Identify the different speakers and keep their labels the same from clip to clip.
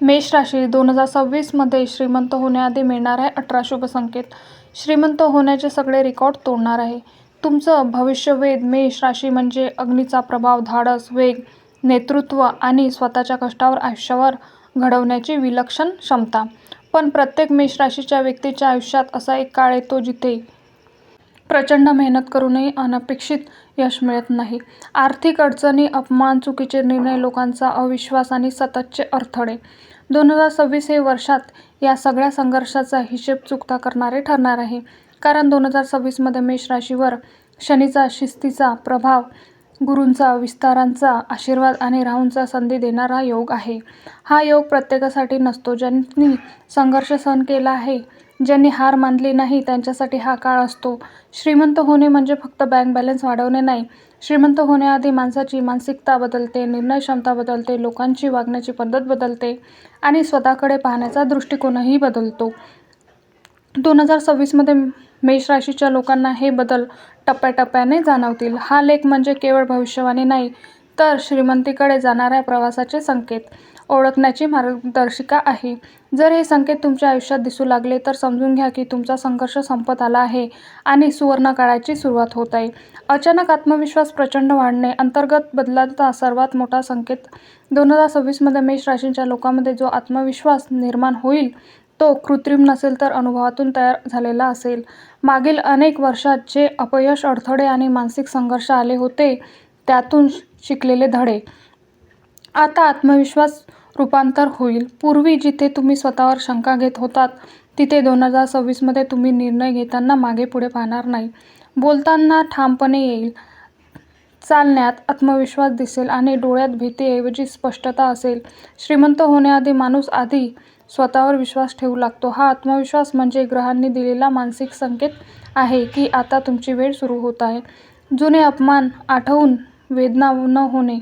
Speaker 1: मेष राशी दोन हजार सव्वीसमध्ये श्रीमंत होण्याआधी मिळणार आहे अठरा शुभ संकेत. श्रीमंत होण्याचे सगळे रेकॉर्ड तोडणार आहे. तुमचं भविष्यवेध मेष राशी म्हणजे अग्नीचा प्रभाव धाडस वेग नेतृत्व आणि स्वतःच्या कष्टावर आयुष्यावर घडवण्याची विलक्षण क्षमता. पण प्रत्येक मेष राशीच्या व्यक्तीच्या आयुष्यात असा एक काळ येतो जिथे प्रचंड मेहनत करूनही अनपेक्षित यश मिळत नाही. आर्थिक अडचणी अपमान चुकीचे निर्णय लोकांचा अविश्वास आणि सततचे अडथळे. दोन हजार सव्वीस हे वर्षात या सगळ्या संघर्षाचा हिशेब चुकता करणारे ठरणार आहे. कारण दोन हजार सव्वीसमध्ये मेष राशीवर शनीचा शिस्तीचा प्रभाव गुरूंचा विस्तारांचा आशीर्वाद आणि राहूंचा संधी देणारा योग आहे. हा योग प्रत्येकासाठी नसतो ज्यांनी संघर्ष सहन केला आहे. ज्यांनी हार मानली नाही त्यांच्यासाठी हा काळ असतो. श्रीमंत होणे म्हणजे फक्त बँक बॅलन्स वाढवणे नाही. श्रीमंत होण्याआधी माणसाची मानसिकता बदलते निर्णय क्षमता बदलते लोकांची वागण्याची पद्धत बदलते आणि स्वतःकडे पाहण्याचा दृष्टिकोनही बदलतो. दोन हजार सव्वीसमध्ये मेष राशीच्या लोकांना हे बदल टप्प्याटप्प्याने जाणवतील. हा लेख म्हणजे केवळ भविष्यवाणी नाही तर श्रीमंतीकडे जाणाऱ्या प्रवासाचे संकेत. ओळखण्याची मार्गदर्शिका आहे. जर हे संकेत तुमच्या आयुष्यात दिसू लागले तर समजून घ्या की तुमचा संघर्ष संपत आला आहे आणि सुवर्णकाळाची सुरुवात होत आहे. अचानक आत्मविश्वास प्रचंड वाढणे अंतर्गत बदलाचा सर्वात मोठा संकेत. दोन हजार सव्वीसमध्ये मेष राशींच्या लोकांमध्ये जो आत्मविश्वास निर्माण होईल तो कृत्रिम नसेल तर अनुभवातून तयार झालेला असेल. मागील अनेक वर्षात जे अपयश अडथळे आणि मानसिक संघर्ष आले होते त्यातून शिकलेले धडे. आता आत्मविश्वास रूपांतर होईल. पूर्वी जिथे तुम्ही स्वतःवर शंका घेत होतात तिथे दोन हजार सव्वीसमध्ये तुम्ही निर्णय घेताना मागे पुढे पाहणार नाही. बोलताना ठामपणे येईल. चालण्यात आत्मविश्वास दिसेल आणि डोळ्यात भीतीऐवजी स्पष्टता असेल. श्रीमंत होण्याआधी माणूस आधी स्वतःवर विश्वास ठेवू लागतो. हा आत्मविश्वास म्हणजे ग्रहांनी दिलेला मानसिक संकेत आहे की आता तुमची वेळ सुरू होत आहे. जुने अपमान आठवून वेदना न होणे.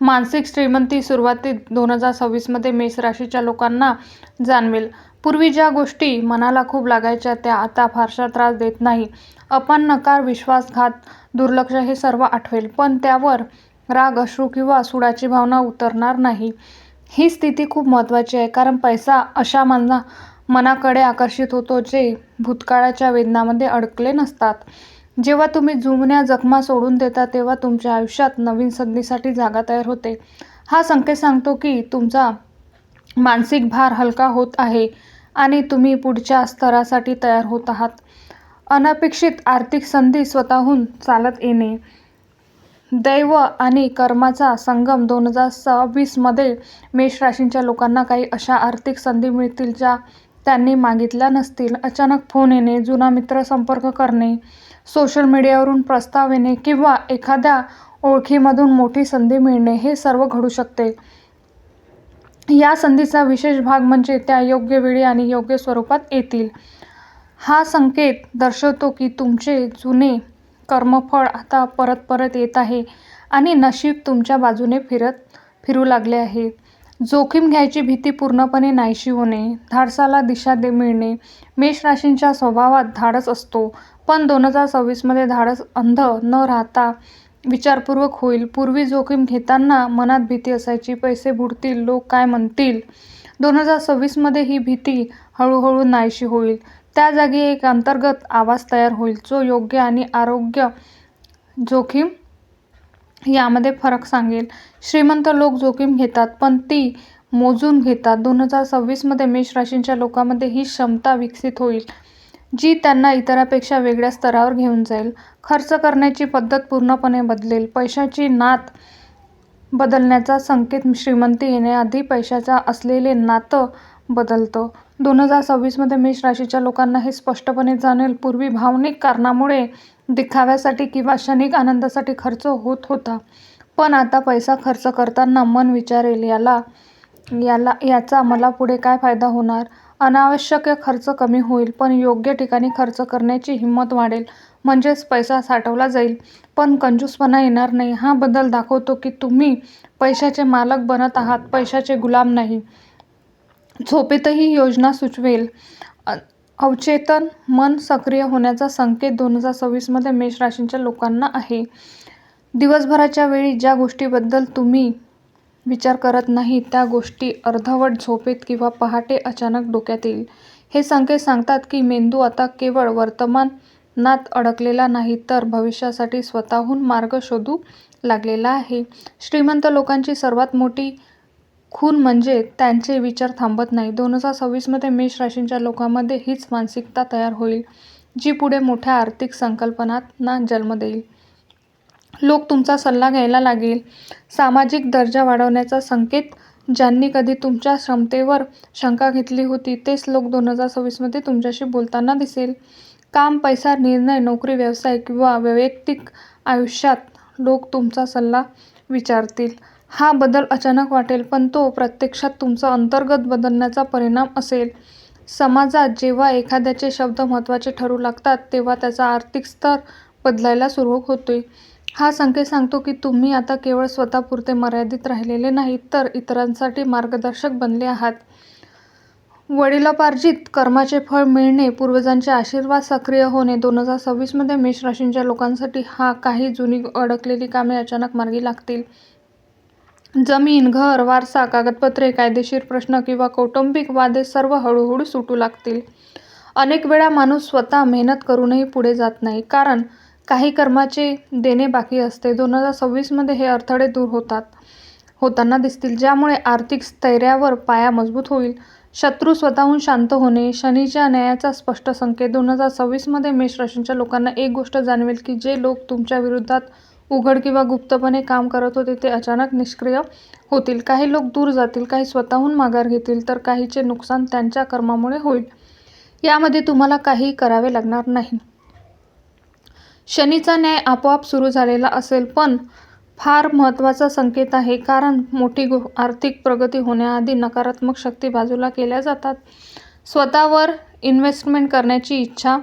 Speaker 1: मानसिक श्रीमंती सुरुवातीत दोन हजार सव्वीसमध्ये मेष राशीच्या लोकांना जाणवेल. पूर्वी ज्या गोष्टी मनाला खूप लागायच्या त्या आता फारशा त्रास देत नाही. अपान नकार विश्वासघात दुर्लक्ष हे सर्व आठवेल पण त्यावर राग अश्रू किंवा सुडाची भावना उतरणार नाही. ही स्थिती खूप महत्त्वाची आहे कारण पैसा अशा मना मनाकडे आकर्षित होतो जे भूतकाळाच्या वेदनामध्ये अडकले नसतात. जेव्हा तुम्ही जुन्या जखमा सोडून देता तेव्हा तुमच्या आयुष्यात नवीन संधीसाठी जागा तयार होते. हा संकेत सांगतो की तुमचा मानसिक भार हलका होत आहे आणि तुम्ही पुढच्या स्तरासाठी तयार होत आहात. अनपेक्षित आर्थिक संधी स्वतःहून चालत येणे. दैव आणि कर्माचा संगम दोन हजार सव्वीसमध्ये मेष राशींच्या लोकांना काही अशा आर्थिक संधी मिळतील ज्या त्यांनी मागितल्या नसतील. अचानक फोन येणे जुना मित्र संपर्क करणे सोशल मीडियावरून प्रस्ताव येणे किंवा एखाद्या ओळखीमधून मोठी संधी मिळणे हे सर्व घडू शकते. या संधीचा विशेष भाग म्हणजे त्या योग्य वेळी आणि योग्य स्वरूपात येतील. हा संकेत दर्शवतो की तुमचे जुने कर्मफळ आता परत परत येत आहे आणि नशीब तुमच्या बाजूने फिरत फिरू लागले आहे. जोखीम घ्यायची भीती पूर्णपणे नाहीशी होणे धाडसाला दिशा दे मिळणे मेष राशींच्या स्वभावात धाडस असतो. पण दोन हजार सव्वीसमध्ये धाडस अंध न राहता विचारपूर्वक होईल. पूर्वी जोखीम घेताना मनात भीती असायची पैसे बुडतील लोक काय म्हणतील? दोन हजार सव्वीसमध्ये ही भीती हळूहळू नाहीशी होईल. त्या जागी एक अंतर्गत आवाज तयार होईल जो योग्य आणि आरोग्य जोखीम यामध्ये फरक सांगेल. श्रीमंत लोक जोखीम घेतात पण ती मोजून घेतात. दोन हजार सव्वीसमध्ये मेष राशींच्या लोकांमध्ये ही क्षमता विकसित होईल. जी त्यांना इतरांपेक्षा वेगळ्या स्तरावर घेऊन जाईल. खर्च करण्याची पद्धत पूर्णपणे बदलेल. पैशाची नात बदलण्याचा संकेत श्रीमंती येण्याआधी पैशाचा असलेले नातं बदलतं. दोन हजार सव्वीसमध्ये मेष राशीच्या लोकांना हे स्पष्टपणे जाणेल पूर्वी भावनिक कारणामुळे दिखाव्यासाठी किंवा क्षणिक आनंदासाठी खर्च होत होता. पण आता पैसा खर्च करताना मन विचारेल याला याला याचा मला पुढे काय फायदा होणार? अनावश्यक खर्च कमी होईल पण योग्य ठिकाणी खर्च करण्याची हिंमत वाढेल. म्हणजेच पैसा साठवला जाईल. पण कंजूसपणा येणार नाही. हा बदल दाखवतो की तुम्ही पैशाचे मालक बनत आहात पैशाचे गुलाम नाही. झोपेतही योजना सुचवेल. अवचेतन मन सक्रिय होण्याचा संकेत दोन हजार सव्वीसमध्ये मेष राशींच्या लोकांना आहे. दिवसभराच्या वेळी ज्या गोष्टीबद्दल तुम्ही विचार करत नाही त्या गोष्टी अर्धवट झोपेत किंवा पहाटे अचानक डोक्यात येईल. हे संकेत सांगतात की मेंदू आता केवळ वर्तमानात अडकलेला नाही तर भविष्यासाठी स्वतःहून मार्ग शोधू लागलेला आहे. श्रीमंत लोकांची सर्वात मोठी खूण म्हणजे त्यांचे विचार थांबत नाहीत. दोन हजार सव्वीसमध्ये मेष राशीच्या लोकांमध्ये हीच मानसिकता तयार होईल जी पुढे मोठ्या आर्थिक संकल्पांना जन्म देईल. लोक तुमचा सल्ला घ्यायला लागेल सामाजिक दर्जा वाढवण्याचा संकेत ज्यांनी कधी तुमच्या क्षमतेवर शंका घेतली होती तेच लोक दोन हजार सव्वीसमध्ये तुमच्याशी बोलताना दिसेल. काम, पैसा, निर्णय, नोकरी, व्यवसाय किंवा वैयक्तिक आयुष्यात लोक तुमचा सल्ला विचारतील. हा बदल अचानक वाटेल पण तो प्रत्यक्षात तुमचा अंतर्गत बदलण्याचा परिणाम असेल. समाजात जेव्हा एखाद्याचे शब्द महत्त्वाचे ठरू लागतात तेव्हा त्याचा आर्थिक स्तर बदलायला सुरू होतो. हा संकेत सांगतो की तुम्ही आता केवळ स्वतःपुरते मर्यादित राहिलेले नाहीत तर इतरांसाठी मार्गदर्शक बनले आहात. वडिलोपार्जित कर्माचे फळ मिळणे, पूर्वजांचे आशीर्वाद सक्रिय होणे दोन हजार सव्वीसमध्ये मेष हा लोकांसाठी काही जुनी अडकलेली कामे अचानक मार्गी लागतील. जमीन, घर, वारसा, कागदपत्रे, कायदेशीर प्रश्न किंवा कौटुंबिक वादे सर्व हळूहळू सुटू लागतील. अनेक वेळा माणूस स्वतः मेहनत करूनही पुढे जात नाही कारण काही कर्माचे देणे बाकी असते. दोन हजार सव्वीसमध्ये हे अडथळे दूर होतात होताना दिसतील ज्यामुळे आर्थिक स्थैर्यावर पाया मजबूत होईल. शत्रू स्वतःहून शांत होणे, शनीच्या न्यायाचा स्पष्ट संकेत दोन हजार सव्वीसमध्ये मेष राशींच्या लोकांना एक गोष्ट जाणवेल की जे लोक तुमच्या विरोधात उघड किंवा गुप्तपणे काम करत होते ते अचानक निष्क्रिय होतील. काही लोक दूर जातील, काही स्वतःहून माघार घेतील तर काहीचे नुकसान त्यांच्या कर्मामुळे होईल. यामध्ये तुम्हाला काहीही करावे लागणार नाही. शनीचा न्याय आपोआप सुरू झालेला असेल पण फार महत्त्वाचा संकेत आहे कारण मोठी आर्थिक प्रगती होण्याआधी नकारात्मक शक्ती बाजूला केल्या जातात. स्वतःवर इन्व्हेस्टमेंट करण्याची इच्छा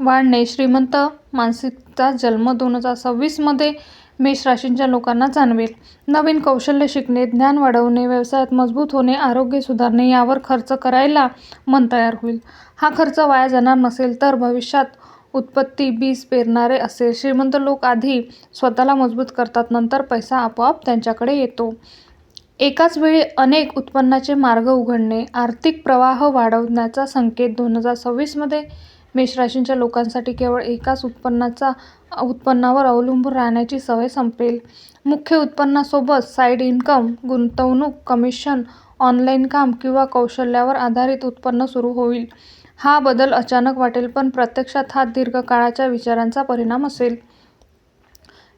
Speaker 1: वाढणे, श्रीमंत मानसिकता जन्म दोन हजार सव्वीसमध्ये मेष राशींच्या लोकांना जाणवेल. नवीन कौशल्य शिकणे, ज्ञान वाढवणे, व्यवसायात मजबूत होणे, आरोग्य सुधारणे यावर खर्च करायला मन तयार होईल. हा खर्च वाया जाणार नसेल तर भविष्यात उत्पत्ती बीज पेरणारे असे श्रीमंत लोक आधी स्वतःला मजबूत करतात नंतर पैसा आपोआप त्यांच्याकडे येतो. एकाच वेळी अनेक उत्पन्नाचे मार्ग उघडणे, आर्थिक प्रवाह वाढवण्याचा संकेत दोन हजार सव्वीसमध्ये मेषराशींच्या लोकांसाठी केवळ एकाच उत्पन्नाचा उत्पन्नावर अवलंबून राहण्याची सवय संपेल. मुख्य उत्पन्नासोबत साईड इन्कम, गुंतवणूक, कमिशन, ऑनलाईन काम किंवा कौशल्यावर आधारित उत्पन्न सुरू होईल. हा बदल अचानक वाटेल पण प्रत्यक्षात हा दीर्घकाळाच्या विचारांचा परिणाम असेल.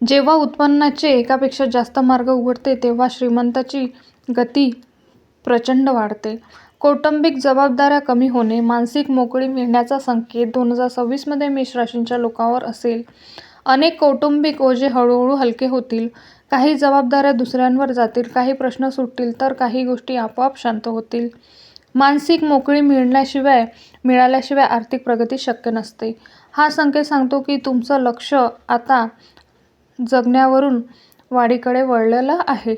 Speaker 1: जेव्हा उत्पन्नाचे एकापेक्षा जास्त मार्ग उघडते तेव्हा श्रीमंताची गती प्रचंड वाढते. कौटुंबिक जबाबदाऱ्या कमी होणे, मानसिक मोकळी मिळण्याचा संकेत दोन हजार सव्वीसमध्ये मेष राशींच्या लोकांवर असेल. अनेक कौटुंबिक ओझे हळूहळू हलके होतील. काही जबाबदाऱ्या दुसऱ्यांवर जातील, काही प्रश्न सुटतील तर काही गोष्टी आपोआप शांत होतील. मानसिक मोकळी मिळण्याशिवाय मिळाल्याशिवाय आर्थिक प्रगती शक्य नसते. हा संकेत सांगतो की तुमचं लक्ष आता जगण्यावरून वाढीकडे वळलेलं आहे.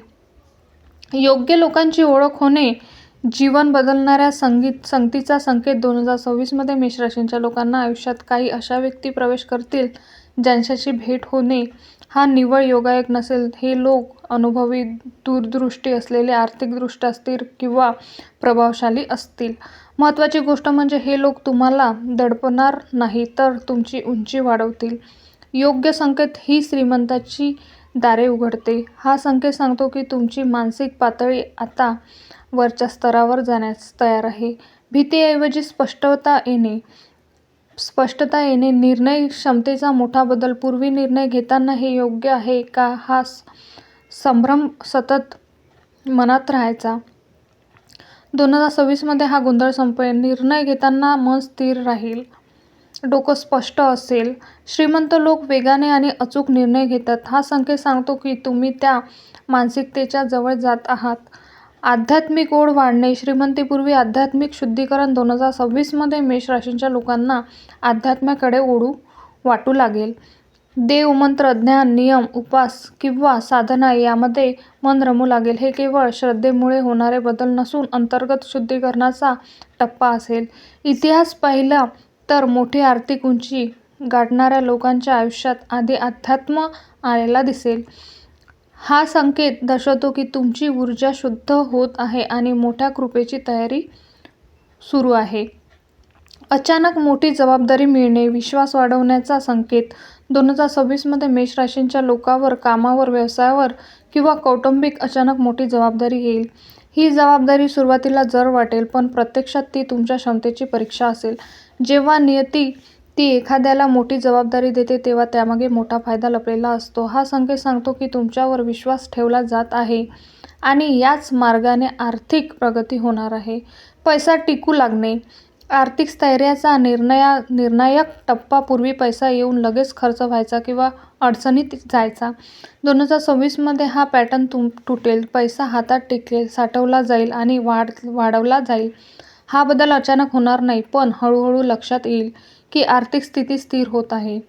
Speaker 1: योग्य लोकांची ओळख होणे, जीवन बदलणाऱ्या संगीत संगतीचा संकेत दोन हजार सव्वीसमध्ये मेषराशींच्या लोकांना आयुष्यात काही अशा व्यक्ती प्रवेश करतील ज्यांच्याशी भेट होणे हा निव्वळ योगायोग नसेल. हे लोक अनुभवी, दूरदृष्टी असलेले, आर्थिकदृष्ट्या स्थिर किंवा प्रभावशाली असतील. महत्त्वाची गोष्ट म्हणजे हे लोक तुम्हाला दडपणार नाही तर तुमची उंची वाढवतील. योग्य संकेत ही श्रीमंताची दारे उघडते. हा संकेत सांगतो की तुमची मानसिक पातळी आता वरच्या स्तरावर जाण्यास तयार आहे. भीतीऐवजी स्पष्टता येणे, स्पष्टता येणे निर्णय क्षमतेचा मोठा बदल, पूर्वी निर्णय घेताना हे योग्य आहे का हा संभ्रम सतत मनात राहायचा. दोन हजार सव्वीसमध्ये हा गोंधळ संपेल. निर्णय घेताना मन स्थिर राहील, डोकं स्पष्ट असेल. श्रीमंत लोक वेगाने आणि अचूक निर्णय घेतात. हा संकेत सांगतो की तुम्ही त्या मानसिकतेच्या जवळ जात आहात. आध्यात्मिक ओढ वाढणे, श्रीमंतीपूर्वी आध्यात्मिक शुद्धीकरण दोन हजार सव्वीसमध्ये मेष राशींच्या लोकांना अध्यात्माकडे ओढू वाटू लागेल. देव, मंत्र, ध्यान, नियम, उपास किंवा साधना यामध्ये मन रमू लागेल. हे केवळ श्रद्धेमुळे होणारे बदल नसून अंतर्गत शुद्धीकरणाचा टप्पा असेल. इतिहास पाहिला तर मोठी आर्थिक उंची गाठणाऱ्या लोकांच्या आयुष्यात आधी अध्यात्म आलेला दिसेल. हा संकेत दर्शवतो की तुमची ऊर्जा शुद्ध होत आहे आणि मोठ्या कृपेची तयारी सुरू आहे. अचानक मोठी जबाबदारी मिळणे विश्वास वाढवण्याचा संकेत. दोन हजार सव्वीसमध्ये मेष राशींच्या लोकांवर कामावर व्यवसायावर किंवा कौटुंबिक अचानक मोठी जबाबदारी येईल. ही जबाबदारी सुरुवातीला जर वाटेल पण प्रत्यक्षात ती तुमच्या क्षमतेची परीक्षा असेल. जेव्हा नियती ती एखाद्याला मोठी जबाबदारी देते तेव्हा त्यामागे मोठा फायदा लपलेला असतो. हा संकेत सांगतो की तुमच्यावर विश्वास ठेवला जात आहे आणि याच मार्गाने आर्थिक प्रगती होणार आहे. पैसा टिकू लागणे आर्थिक स्थैर्याचा निर्णया निर्णायक टप्पा पूर्वी पैसा येऊन लगेच खर्च व्हायचा किंवा अडचणीत जायचा. दोन हजार सव्वीसमध्ये हा पॅटर्न तुम तुटेल. पैसा हातात टिकेल साठवला जाईल आणि वाढ वाढवला जाईल. हा बदल अचानक होणार नाही पण हळूहळू लक्षात येईल. की आर्थिक स्थिती स्थिर होत आहे.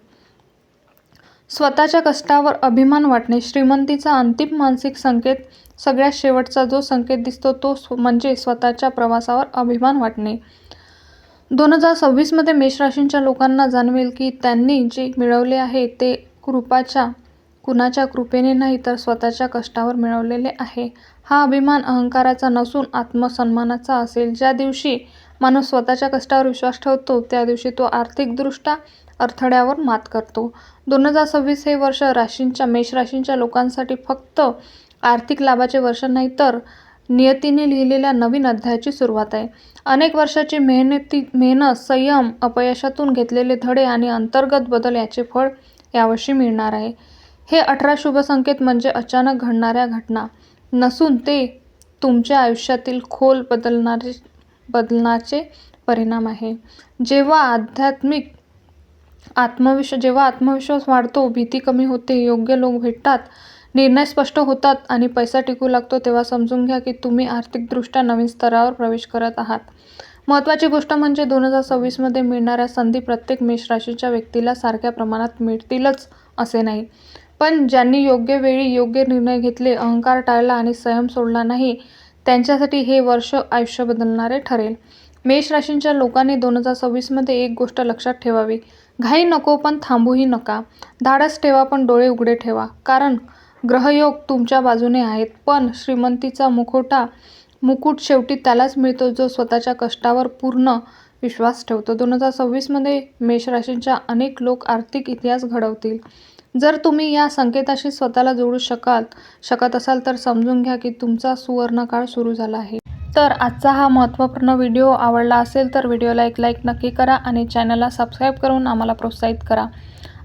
Speaker 1: स्वतःच्या कष्टावर अभिमान वाटणे श्रीमंतीचा अंतिम मानसिक संकेत सगळ्यात शेवटचा जो संकेत दिसतो तो स्व- म्हणजे स्वतःच्या प्रवासावर अभिमान वाटणे. दोन हजार सव्वीसमध्ये मेषराशींच्या लोकांना जाणवेल की त्यांनी जे मिळवले आहे ते कृपाच्या कुणाच्या कृपेने नाही तर स्वतःच्या कष्टावर मिळवलेले आहे. हा अभिमान अहंकाराचा नसून आत्मसन्मानाचा असेल. ज्या दिवशी माणूस स्वतःच्या कष्टावर विश्वास ठेवतो त्या दिवशी तो आर्थिकदृष्ट्या अडथळ्यावर मात करतो. दोन हजार सव्वीस हे वर्ष राशींच्या मेष राशींच्या लोकांसाठी फक्त आर्थिक लाभाचे वर्ष नाही तर नियतीने लिहिलेल्या नवीन अध्यायाची सुरुवात आहे. अनेक वर्षाची मेहनती मेहनत संयम अपयशातून घेतलेले धडे आणि अंतर्गत बदल याचे फळ यावर्षी मिळणार आहे. हे अठरा शुभ संकेत म्हणजे अचानक घडणाऱ्या घटना. नसून ते तुमच्या आयुष्यातील खोल बदलणारे बदलण्याचे परिणाम आहे. जेव्हा आध्यात्मिक आत्मविश्वास जेव्हा आत्मविश्वास वाढतो भीती कमी होते योग्य लोक भेटतात निर्णय स्पष्ट होतात आणि पैसा टिकू लागतो तेव्हा समजून घ्या की तुम्ही आर्थिकदृष्ट्या नवीन स्तरावर प्रवेश करत आहात. महत्त्वाची गोष्ट म्हणजे दोन हजार सव्वीसमध्ये मिळणाऱ्या संधी प्रत्येक मेष राशीच्या व्यक्तीला सारख्या प्रमाणात मिळतीलच असे नाही. पण ज्यांनी योग्य वेळी योग्य निर्णय घेतले अहंकार टाळला आणि संयम सोडला नाही त्यांच्यासाठी हे वर्ष आयुष्य बदलणारे ठरेल. मेष राशींच्या लोकांनी दोन हजार सव्वीसमध्ये एक गोष्ट लक्षात ठेवावी. घाई नको पण थांबूही नका. धाडस ठेवा पण डोळे उघडे ठेवा. कारण ग्रहयोग तुमच्या बाजूने आहेत पण श्रीमंतीचा मुखोटा मुकुट शेवटी त्यालाच मिळतो जो स्वतःच्या कष्टावर पूर्ण विश्वास ठेवतो. दोन हजार सव्वीसमध्ये मेष राशींच्या अनेक लोक आर्थिक इतिहास घडवतील. जर तुम्ही या संकेताशी स्वतःला जोडू शकाल शकत असाल तर समजून घ्या की तुमचा सुवर्णकाळ सुरू झाला आहे. तर आजचा हा महत्त्वपूर्ण व्हिडिओ आवडला असेल तर व्हिडिओला एक लाईक नक्की करा आणि चॅनलला सबस्क्राईब करून आम्हाला प्रोत्साहित करा.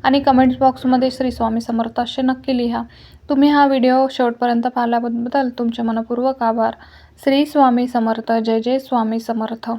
Speaker 1: आणि कमेंट्स बॉक्समध्ये श्री स्वामी समर्थ असे नक्की लिहा. तुम्ही हा व्हिडिओ शेवटपर्यंत पाहिल्याबद्दल तुमचे मनपूर्वक आभार. श्री स्वामी समर्थ. जय जय स्वामी समर्थ.